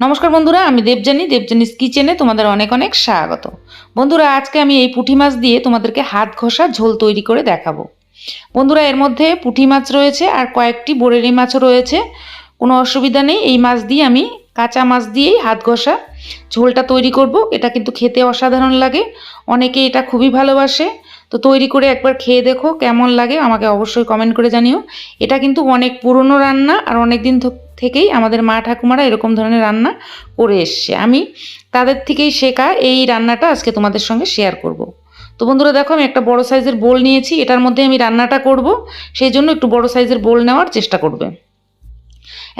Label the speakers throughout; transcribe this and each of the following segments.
Speaker 1: নমস্কার বন্ধুরা, আমি দেবজানি দেবজানিস কিচেনে তোমাদের অনেক অনেক স্বাগত। বন্ধুরা, আজকে আমি এই পুঁটি মাছ দিয়ে তোমাদেরকে হাত ঘষা ঝোল তৈরি করে দেখাবো। বন্ধুরা, এর মধ্যে পুঁটি মাছ রয়েছে আর কয়েকটি বরেলি মাছও রয়েছে। কোনো অসুবিধা নেই, এই মাছ দিয়ে আমি কাঁচা মাছ দিয়েই হাত ঘষা ঝোলটা তৈরি করব। এটা কিন্তু খেতে অসাধারণ লাগে। অনেকে এটা খুবই ভালোবাসে। তো তৈরি করে একবার খেয়ে দেখো কেমন লাগে, আমাকে অবশ্যই কমেন্ট করে জানিও। এটা কিন্তু অনেক পুরনো রান্না আর অনেক দিন থেকেই আমাদের মা ঠাকুমারা এরকম ধরনের রান্না করে এসছে। আমি তাদের থেকেই শেখা এই রান্নাটা আজকে তোমাদের সঙ্গে শেয়ার করব। তো বন্ধুরা দেখো, আমি একটা বড় সাইজের বোল নিয়েছি, এটার মধ্যে আমি রান্নাটা করব, সেই জন্য একটু বড় সাইজের বোল নেওয়ার চেষ্টা করবে।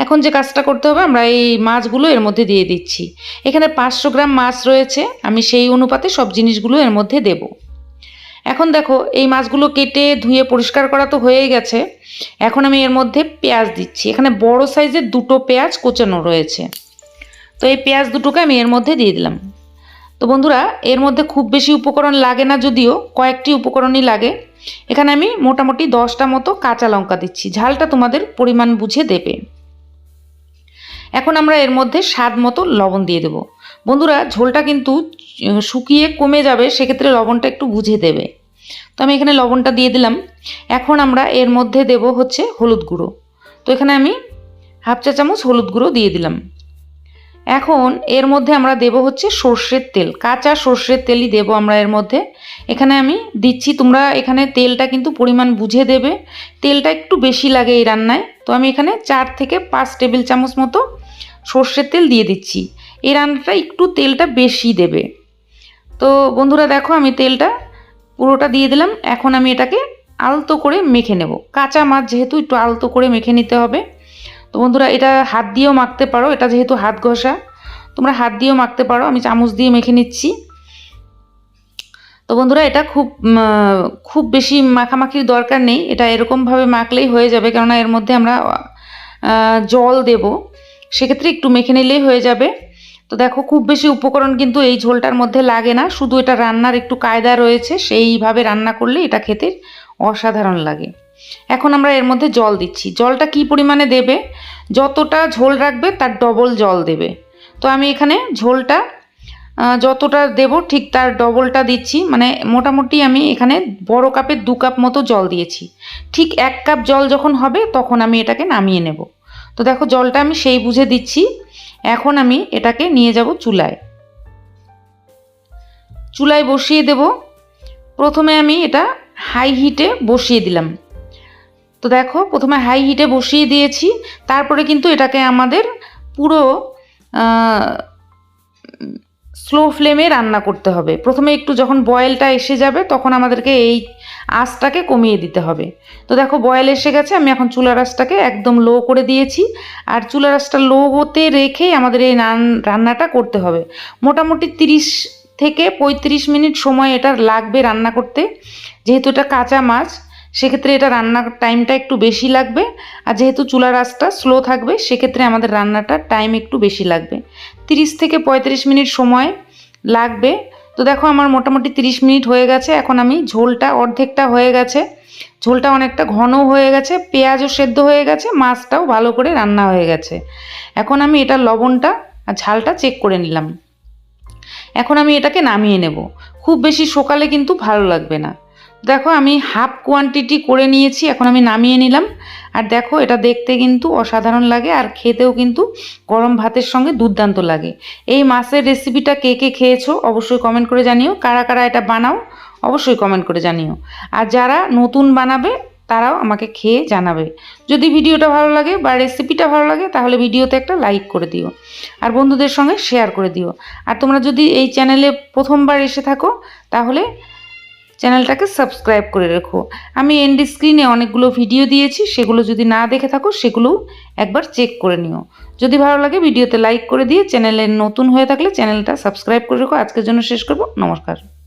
Speaker 1: এখন যে কাজটা করতে হবে, আমরা এই মাছগুলো এর মধ্যে দিয়ে দিচ্ছি। এখানে পাঁচশো গ্রাম মাছ রয়েছে, আমি সেই অনুপাতে সব জিনিসগুলো এর মধ্যে দেব। এখন দেখো, এই মাছগুলো কেটে ধুয়ে পরিষ্কার করা তো হয়ে গেছে। এখন আমি এর মধ্যে পেঁয়াজ দিচ্ছি। এখানে বড় সাইজের দুটো পেঁয়াজ কোচানো রয়েছে। তো এই পেঁয়াজ দুটোকে আমি এর মধ্যে দিয়ে দিলাম। তো বন্ধুরা, এর মধ্যে খুব বেশি উপকরণ লাগে না যদিও, কয়েকটি উপকরণই লাগে। এখানে আমি মোটামুটি দশটা মতো কাঁচা লঙ্কা দিচ্ছি। ঝালটা তোমাদের পরিমাণ বুঝে দেবে। এখন আমরা এর মধ্যে স্বাদ মতো লবণ দিয়ে দেবো। বন্ধুরা, ঝোলটা কিন্তু শুকিয়ে কমে যাবে, সেক্ষেত্রে লবণটা একটু বুঝে দেবে। তো আমি এখানে লবণটা দিয়ে দিলাম। এখন আমরা এর মধ্যে দেব হচ্ছে হলুদ গুঁড়ো। তো এখানে আমি হাফ চা চামচ হলুদ গুঁড়ো দিয়ে দিলাম। এখন এর মধ্যে আমরা দেব হচ্ছে সর্ষের তেল। কাঁচা সর্ষের তেলই দেব আমরা এর মধ্যে। এখানে আমি দিচ্ছি, তোমরা এখানে তেলটা কিন্তু পরিমাণ বুঝে দেবে। তেলটা একটু বেশি লাগে এই রান্নায়। তো আমি এখানে চার থেকে পাঁচ টেবিল চামচ মতো সর্ষের তেল দিয়ে দিচ্ছি। এই রান্নাটা একটু তেলটা বেশি দেবে। তো বন্ধুরা দেখো আমি তেলটা পুরোটা দিয়ে দিলাম, এখন আমি এটাকে আলতো করে মেখে নেব। কাঁচা মাছ যেহেতু একটু আলতো করে মেখে নিতে হবে। তো বন্ধুরা এটা হাত দিয়েও মাখতে পারো, এটা যেহেতু হাত ঘষা। তোমরা হাত দিয়েও মাখতে পারো, আমি চামচ দিয়ে মেখে নিচ্ছি। তো বন্ধুরা এটা খুব খুব বেশি মাখামাখির দরকার নেই, এটা এরকমভাবে মাখলেই হয়ে যাবে, কেননা এর মধ্যে আমরা জল দেব। সেক্ষেত্রে একটু মেখে নিলেই হয়ে যাবে। তো দেখো, খুব বেশি উপকরণ কিন্তু এই ঝোলটার মধ্যে লাগে না। শুধু এটা রান্নার একটু কায়দা রয়েছে, সেইভাবে রান্না করলে এটা খেতে অসাধারণ লাগে। এখন আমরা এর মধ্যে জল দিচ্ছি। জলটা কি পরিমাণে দেবে? যতটা ঝোল রাখবে তার ডবল জল দেবে। তো আমি এখানে ঝোলটা যতটা দেব ঠিক তার ডবলটা দিচ্ছি। মানে মোটামুটি আমি এখানে বড় কাপের দু কাপ মতো জল দিয়েছি। ঠিক এক কাপ জল যখন হবে তখন আমি এটাকে নামিয়ে নেব। তো দেখো, জলটা আমি সেই বুঝে দিচ্ছি। এখন আমি এটাকে নিয়ে যাব চুলায়। চুলায় বসিয়ে দেব। প্রথমে আমি এটা হাই হিটে বসিয়ে দিলাম। তো দেখো, প্রথমে হাই হিটে বসিয়ে দিয়েছি। তারপরে কিন্তু এটাকে আমাদের পুরো স্লো ফ্লেমে রান্না করতে হবে। প্রথমে একটু যখন বয়েলটা এসে যাবে, তখন আমাদেরকে এই আঁচটাকে কমিয়ে দিতে হবে। তো দেখো, বয়েল এসে গেছে, আমি এখন চুলার আঁচটাকে একদম লো করে দিয়েছি। আর চুলার আঁচটা লো হতে রেখেই আমাদের এই রান- রান্নাটা করতে হবে। মোটামুটি তিরিশ থেকে পঁয়ত্রিশ মিনিট সময় এটা লাগবে রান্না করতে। যেহেতু এটা কাঁচা মাছ, সেক্ষেত্রে এটা রান্নার টাইমটা একটু বেশি লাগবে। আর যেহেতু চুলার আঁচটা স্লো থাকবে, সেক্ষেত্রে আমাদের রান্নাটার টাইম একটু বেশি লাগবে। তিরিশ থেকে পঁয়ত্রিশ মিনিট সময় লাগবে। তো দেখো আমার মোটামুটি তিরিশ মিনিট হয়ে গেছে, এখন আমি ঝোলটা অর্ধেকটা হয়ে গেছে। ঝোলটা অনেকটা ঘন হয়ে গেছে, পেঁয়াজও সেদ্ধ হয়ে গেছে, মাছটাও ভালো করে রান্না হয়ে গেছে। এখন আমি এটা লবণটা আর ঝালটা চেক করে নিলাম। এখন আমি এটাকে নামিয়ে নেব। খুব বেশি সকালে কিন্তু ভালো লাগবে না। দেখো, আমি হাফ কোয়ান্টিটি করে নিয়েছি, এখন আমি নামিয়ে নিলাম। আর দেখো, এটা দেখতে কিন্তু অসাধারণ লাগে, আর খেতেও কিন্তু গরম ভাতের সঙ্গে দুর্দান্ত লাগে। এই মাছের রেসিপিটা কে কে খেয়েছো, অবশ্যই কমেন্ট করে জানিও। কারা কারা এটা বানাও, অবশ্যই কমেন্ট করে জানিও। আর যারা নতুন বানাবে, তারাও আমাকে খেয়ে জানাবে। যদি ভিডিওটা ভালো লাগে বা রেসিপিটা ভালো লাগে, তাহলে ভিডিওতে একটা লাইক করে দিও। আর বন্ধুদের সঙ্গে শেয়ার করে দিও। আর তোমরা যদি এই চ্যানেলে প্রথমবার এসে থাকো, তাহলে চ্যানেলটাকে সাবস্ক্রাইব করে রেখো। আমি এন্ড স্ক্রিনে অনেকগুলো ভিডিও দিয়েছি, সেগুলো যদি না দেখে থাকো, সেগুলোও একবার চেক করে নিও। যদি ভালো লাগে ভিডিওতে লাইক করে দিয়ে চ্যানেলে নতুন হয়ে থাকলে চ্যানেলটা সাবস্ক্রাইব করে রেখো। আজকের জন্য শেষ করব। নমস্কার।